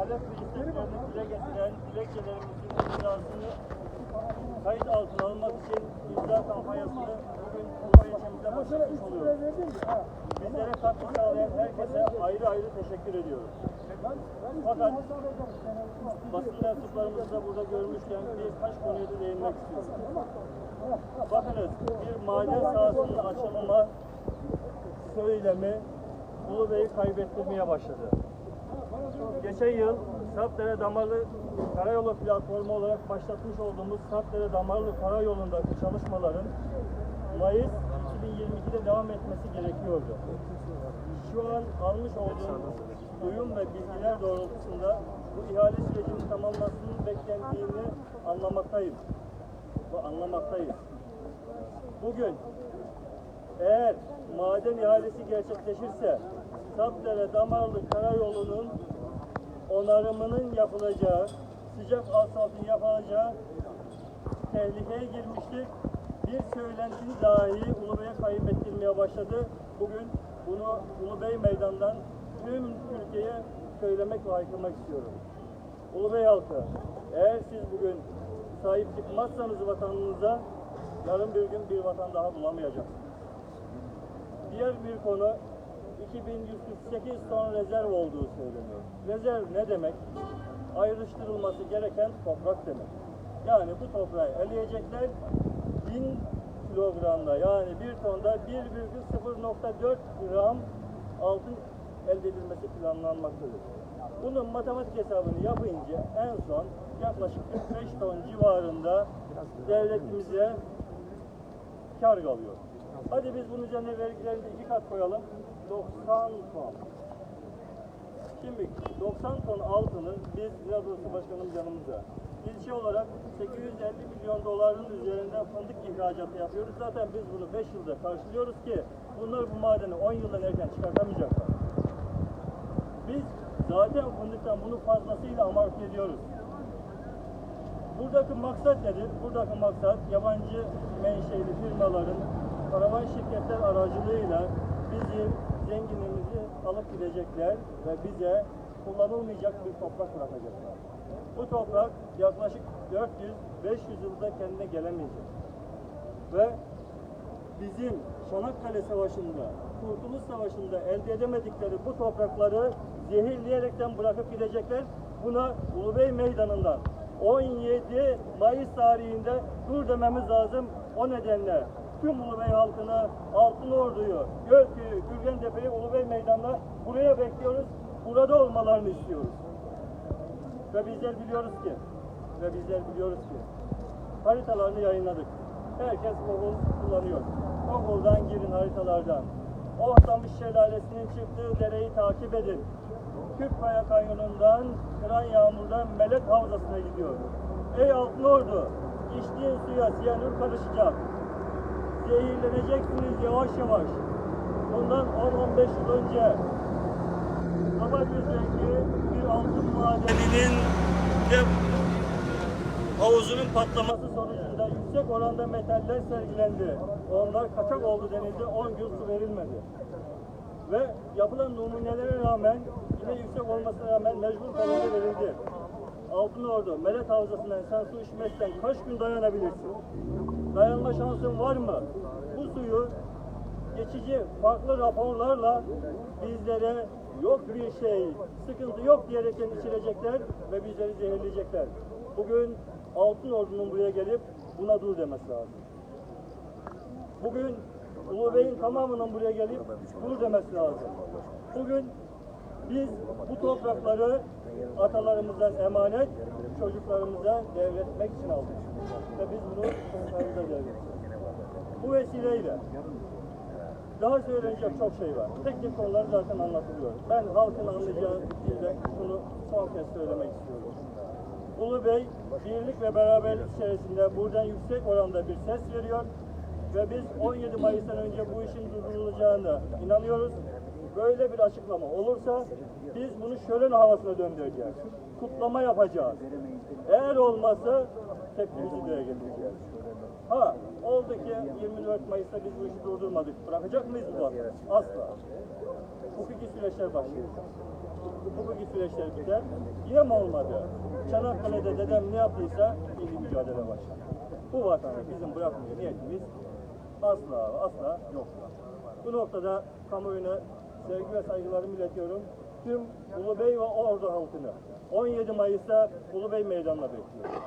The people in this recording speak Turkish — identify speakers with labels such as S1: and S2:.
S1: talep ve isteklerini dile getiren dilekçelerimizin imzasını kayıt altına almak için imza kampanyasını bugün Urfa ilçemizde başlatmış oluyoruz. Bizlere katkı sağlayan herkese ayrı ayrı teşekkür ediyoruz. Fakat basın mensuplarımızı da burada görmüşken birkaç konuya da değinmek istiyorum. Bakınız bir maden sahasının açılma söylemi Ulu Bey'i kaybettirmeye başladı. Geçen yıl Sarpdere Damarlı Karayolu Platformu olarak başlatmış olduğumuz Sarpdere Damarlı Karayolu'ndaki çalışmaların Mayıs 2022'de devam etmesi gerekiyordu. Şu an almış olduğum duyum ve bilgiler doğrultusunda bu ihale sürecinin tamamlanmasının beklendiğini anlamaktayım. Ve anlamaktayız. Bugün eğer maden ihalesi gerçekleşirse Sapdere Damarlı Karayolu'nun onarımının yapılacağı, sıcak asfaltın yapılacağı tehlikeye girmiştir. Bir söylentinin dahi Ulubey'e kaybettirmeye başladı. Bugün bunu Ulubey Meydan'dan tüm Türkiye'ye söylemek ve haykırmak istiyorum. Ulubey halkı, eğer siz bugün sahip çıkmazsanız vatanınıza, yarın bir gün bir vatan daha bulamayacaksınız. Diğer bir konu 2148 ton rezerv olduğu söyleniyor. Rezerv ne demek? Ayrıştırılması gereken toprak demek. Yani bu toprağı eleyecekler 1000 kilogramda yani bir tonda 1,0.4 gram altın elde edilmesi planlanmaktadır. Bunun matematik hesabını yapınca en son yaklaşık 45 ton civarında devletimize kar kalıyor. Hadi biz bunun üzerine vergilerini iki kat koyalım. 90 ton. Şimdi 90 ton altını biz biraz olsa başkanım yanımızda. İlçe olarak 850 milyon doların üzerinde fındık ihracatı yapıyoruz. Zaten biz bunu 5 yılda karşılıyoruz ki bunlar bu madeni 10 yıldan erken çıkartamayacaklar. Biz zaten fındıktan bunu fazlasıyla amorti ediyoruz. Buradaki maksat nedir? Buradaki maksat yabancı menşeli firmaların karavan şirketler aracılığıyla bizim zenginliğimizi alıp gidecekler ve bize kullanılmayacak bir toprak bırakacaklar. Bu toprak yaklaşık 400-500 yılda kendine gelemeyecek. Ve bizim Çanakkale Savaşı'nda, Kurtuluş Savaşı'nda elde edemedikleri bu toprakları zehirleyerekten bırakıp gidecekler. Buna Ulubey Meydanı'ndan 17 Mayıs tarihinde dur dememiz lazım. O nedenle tüm Ulubey halkını, Altın Ordu'yu, Gölköy'ü, Gürgentepe'yi Ulubey Meydanı'na buraya bekliyoruz. Burada olmalarını istiyoruz. Ve bizler biliyoruz ki, ve bizler biliyoruz ki haritalarını yayınladık. Herkes Google kullanıyor. Google'dan girin haritalardan. Ohtamış Şelalesi'nin çıktığı dereyi takip edin. Küpkaya Kanyonu'ndan, Kıran Yağmur'dan Melek Havzası'na gidiyor. Ey Altın Ordu, içtiğin suya siyanür karışacak. Zehirleneceksiniz yavaş yavaş. Bundan 10-15 yıl önce Kabadüz'deki bir altın madeninin de havuzunun patlaması sonucunda yüksek oranda metaller sergilendi. Onlar kaçak oldu denildi, 10 gün su verilmedi. Ve yapılan numunelere rağmen, yine yüksek olmasına rağmen mecbur kararı verildi. Altın Ordu, Melet Havzası'ndan sen su içmezsen kaç gün dayanabilirsin? Dayanma şansın var mı? Bu suyu geçici farklı raporlarla bizlere yok bir şey, sıkıntı yok diyerekten içirecekler ve bizleri zehirleyecekler. Bugün Altın Ordu'nun buraya gelip buna dur demesi lazım. Bugün Ulu Bey'in tamamının buraya gelip dur demesi lazım. Bugün biz bu toprakları atalarımızdan emanet çocuklarımıza devretmek için aldık. Ve biz bunu çocuklarımıza devrettik. Bu vesileyle daha söylenecek çok şey var. Teknik konular zaten anlatılıyor. Ben halkın anlayacağı dilde şunu son kez söylemek istiyorum. Ulu Bey birlik ve beraberlik içerisinde buradan yüksek oranda bir ses veriyor ve biz 17 Mayıs'tan önce bu işin durdurulacağına inanıyoruz. Böyle bir açıklama olursa biz bunu şölen havasına döndüreceğiz. Kutlama yapacağız. Eğer olmazsa tepkimizi dile getireceğiz. Ha oldu ki 24 Mayıs'ta biz bu işi durdurmadık. Bırakacak mıyız bu vatan? Asla. Hukuki süreçler başlıyor. hukuki süreçler biter. Yine mi olmadı? Çanakkale'de dedem ne yaptıysa milli mücadele başlar. Bu vatanı bizim bırakmaya niyetimiz asla asla yok. Bu noktada kamuoyuna sevgi ve saygılarımı iletiyorum. Tüm Ulubey ve Ordu halkını 17 Mayıs'ta Ulubey Meydanı'na bekliyorum.